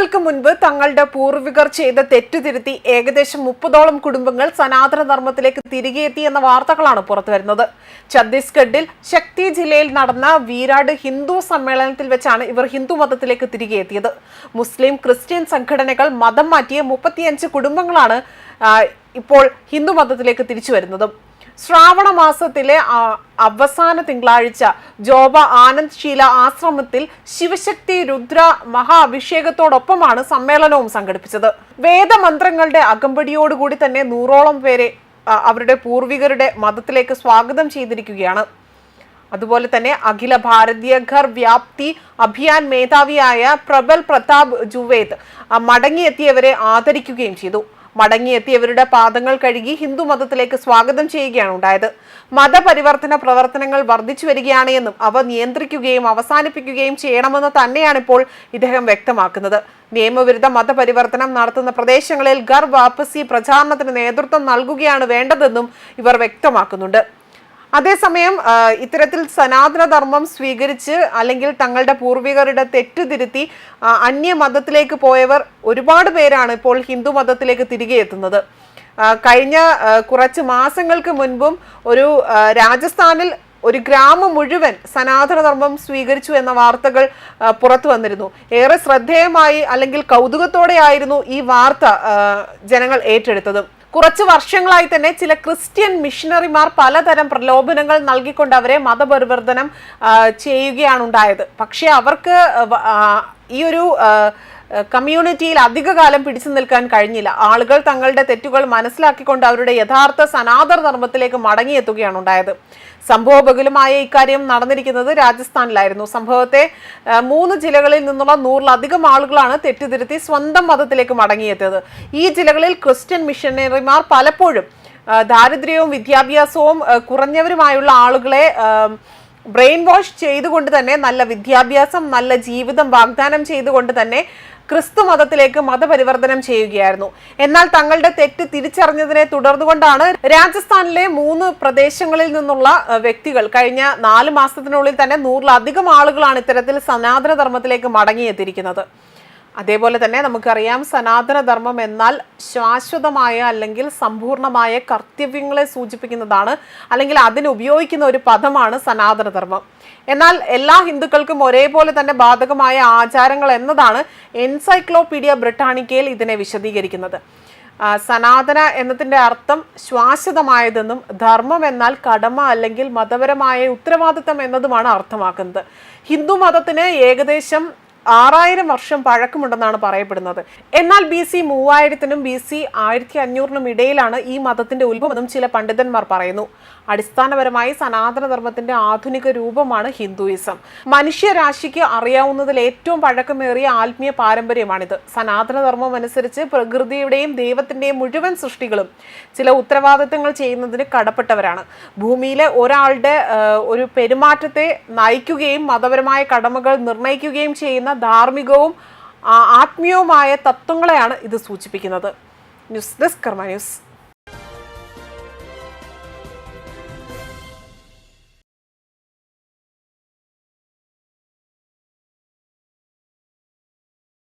നാളുകൾക്ക് മുൻപ് തങ്ങളുടെ പൂർവികർ ചെയ്ത തെറ്റുതിരുത്തി ഏകദേശം മുപ്പതോളം കുടുംബങ്ങൾ സനാതന ധർമ്മത്തിലേക്ക് തിരികെ എന്ന വാർത്തകളാണ് പുറത്തു വരുന്നത് ഛത്തീസ്ഗഡിൽ ശക്തി ജില്ലയിൽ നടന്ന വീരാട് ഹിന്ദു സമ്മേളനത്തിൽ വെച്ചാണ് ഇവർ ഹിന്ദു മതത്തിലേക്ക് തിരികെ എത്തിയത്. മുസ്ലിം ക്രിസ്ത്യൻ സംഘടനകൾ മതം മാറ്റിയ മുപ്പത്തിയഞ്ച് കുടുംബങ്ങളാണ് ഇപ്പോൾ ഹിന്ദു മതത്തിലേക്ക് തിരിച്ചു വരുന്നതും. ശ്രാവണ മാസത്തിലെ അവസാന തിങ്കളാഴ്ച ജോബ ആനന്ദ് ശീല ആശ്രമത്തിൽ ശിവശക്തി രുദ്ര മഹാഅഭിഷേകത്തോടൊപ്പമാണ് സമ്മേളനവും സംഘടിപ്പിച്ചത്. വേദമന്ത്രങ്ങളുടെ അകമ്പടിയോടുകൂടി തന്നെ നൂറോളം പേരെ അവരുടെ പൂർവികരുടെ മതത്തിലേക്ക് സ്വാഗതം ചെയ്തിരിക്കുകയാണ്. അതുപോലെ തന്നെ അഖില ഭാരതീയ ഘർ വ്യാപ്തി അഭിയാൻ മേധാവിയായ പ്രബൽ പ്രതാപ് ജുവേദ് മടങ്ങിയെത്തിയവരെ ആദരിക്കുകയും ചെയ്തു. മടങ്ങിയെത്തിയവരുടെ പാദങ്ങൾ കഴുകി ഹിന്ദു മതത്തിലേക്ക് സ്വാഗതം ചെയ്യുകയാണ് ഉണ്ടായത്. മതപരിവർത്തന പ്രവർത്തനങ്ങൾ വർദ്ധിച്ചു വരികയാണ് എന്നും അവ നിയന്ത്രിക്കുകയും അവസാനിപ്പിക്കുകയും ചെയ്യണമെന്ന് തന്നെയാണ് ഇപ്പോൾ ഇദ്ദേഹം വ്യക്തമാക്കുന്നത്. നിയമവിരുദ്ധ മതപരിവർത്തനം നടത്തുന്ന പ്രദേശങ്ങളിൽ ഗർ വാപ്പസി പ്രചാരണത്തിന് നേതൃത്വം നൽകുകയാണ് വേണ്ടതെന്നും ഇവർ വ്യക്തമാക്കുന്നുണ്ട്. അതേസമയം ഇത്തരത്തിൽ സനാതനധർമ്മം സ്വീകരിച്ച് അല്ലെങ്കിൽ തങ്ങളുടെ പൂർവികരുടെ തെറ്റുതിരുത്തി അന്യ മതത്തിലേക്ക് അന്യമതത്തിലേക്ക് പോയവർ ഒരുപാട് പേരാണ് ഇപ്പോൾ ഹിന്ദു മതത്തിലേക്ക് തിരികെ എത്തുന്നത്. കഴിഞ്ഞ കുറച്ച് മാസങ്ങൾക്ക് മുൻപും ഒരു രാജസ്ഥാനിൽ ഒരു ഗ്രാമം മുഴുവൻ സനാതനധർമ്മം സ്വീകരിച്ചു എന്ന വാർത്തകൾ പുറത്തു വന്നിരുന്നു. ഏറെ ശ്രദ്ധേയമായി അല്ലെങ്കിൽ കൗതുകത്തോടെയായിരുന്നു ഈ വാർത്ത ജനങ്ങൾ ഏറ്റെടുത്തത്. കുറച്ച് വർഷങ്ങളായി തന്നെ ചില ക്രിസ്ത്യൻ മിഷണറിമാർ പലതരം പ്രലോഭനങ്ങൾ നൽകിക്കൊണ്ട് അവരെ മതപരിവർത്തനം ചെയ്യുകയാണ് ഉണ്ടായത്. പക്ഷേ അവർക്ക് ഈ ഒരു കമ്മ്യൂണിറ്റിയിൽ അധികകാലം പിടിച്ചു നിൽക്കാൻ കഴിഞ്ഞില്ല. ആളുകൾ തങ്ങളുടെ തെറ്റുകൾ മനസ്സിലാക്കിക്കൊണ്ട് അവരുടെ യഥാർത്ഥ സനാതന ധർമ്മത്തിലേക്ക് മടങ്ങിയെത്തുകയാണ് ഉണ്ടായത്. സംഭവബഹുലമായ ഇക്കാര്യം നടന്നിരിക്കുന്നത് രാജസ്ഥാനിലായിരുന്നു. സംഭവത്തെ മൂന്ന് ജില്ലകളിൽ നിന്നുള്ള നൂറിലധികം ആളുകളാണ് തെറ്റിതിരുത്തി സ്വന്തം മതത്തിലേക്ക് മടങ്ങിയെത്തിയത്. ഈ ജില്ലകളിൽ ക്രിസ്ത്യൻ മിഷനറിമാർ പലപ്പോഴും ദാരിദ്ര്യവും വിദ്യാഭ്യാസവും കുറഞ്ഞവരുമായുള്ള ആളുകളെ ബ്രെയിൻ വാഷ് ചെയ്തുകൊണ്ട് തന്നെ നല്ല വിദ്യാഭ്യാസം നല്ല ജീവിതം വാഗ്ദാനം ചെയ്തുകൊണ്ട് തന്നെ ക്രിസ്തു മതത്തിലേക്ക് മതപരിവർത്തനം ചെയ്യുകയായിരുന്നു. എന്നാൽ തങ്ങളുടെ തെറ്റ് തിരിച്ചറിഞ്ഞതിനെ തുടർന്നുകൊണ്ടാണ് രാജസ്ഥാനിലെ മൂന്ന് പ്രദേശങ്ങളിൽ നിന്നുള്ള വ്യക്തികൾ കഴിഞ്ഞ നാല് മാസത്തിനുള്ളിൽ തന്നെ നൂറിലധികം ആളുകളാണ് ഇത്തരത്തിൽ സനാതന ധർമ്മത്തിലേക്ക് മടങ്ങിയെത്തിയിരിക്കുന്നത്. അതേപോലെ തന്നെ നമുക്കറിയാം സനാതനധർമ്മം എന്നാൽ ശാശ്വതമായ അല്ലെങ്കിൽ സമ്പൂർണമായ കർത്തവ്യങ്ങളെ സൂചിപ്പിക്കുന്നതാണ് അല്ലെങ്കിൽ അതിന് ഉപയോഗിക്കുന്ന ഒരു പദമാണ് സനാതനധർമ്മം. എന്നാൽ എല്ലാ ഹിന്ദുക്കൾക്കും ഒരേപോലെ തന്നെ ബാധകമായ ആചാരങ്ങൾ എന്നതാണ് എൻസൈക്ലോപീഡിയ ബ്രിട്ടാനിക്കയിൽ ഇതിനെ വിശദീകരിക്കുന്നത്. സനാതന എന്നതിന്റെ അർത്ഥം ശാശ്വതമായതെന്നും ധർമ്മം എന്നാൽ കടമ അല്ലെങ്കിൽ മതപരമായ ഉത്തരവാദിത്തം എന്നതുമാണ് അർത്ഥമാക്കുന്നത്. ഹിന്ദു മതത്തിന് ഏകദേശം ആറായിരം വർഷം പഴക്കമുണ്ടെന്നാണ് പറയപ്പെടുന്നത്. എന്നാൽ ബി സി മൂവായിരത്തിനും ബി സി ആയിരത്തി അഞ്ഞൂറിനും ഇടയിലാണ് ഈ മതത്തിന്റെ ഉത്ഭവം ചില പണ്ഡിതന്മാർ പറയുന്നു. അടിസ്ഥാനപരമായി സനാതനധർമ്മത്തിന്റെ ആധുനിക രൂപമാണ് ഹിന്ദുയിസം. മനുഷ്യരാശിക്ക് അറിയാവുന്നതിൽ ഏറ്റവും പഴക്കമേറിയ ആത്മീയ പാരമ്പര്യമാണിത്. സനാതനധർമ്മം അനുസരിച്ച് പ്രകൃതിയുടെയും ദൈവത്തിന്റെയും മുഴുവൻ സൃഷ്ടികളും ചില ഉത്തരവാദിത്തങ്ങൾ ചെയ്യുന്നതിന് കടപ്പെട്ടവരാണ്. ഭൂമിയിലെ ഒരാളുടെ ഒരു പെരുമാറ്റത്തെ നയിക്കുകയും മതപരമായ കടമകൾ നിർണയിക്കുകയും ചെയ്യുന്ന ധാർമ്മികവും ആത്മീയവുമായ തത്വങ്ങളെയാണ് ഇത് സൂചിപ്പിക്കുന്നത്. News desk Karma news.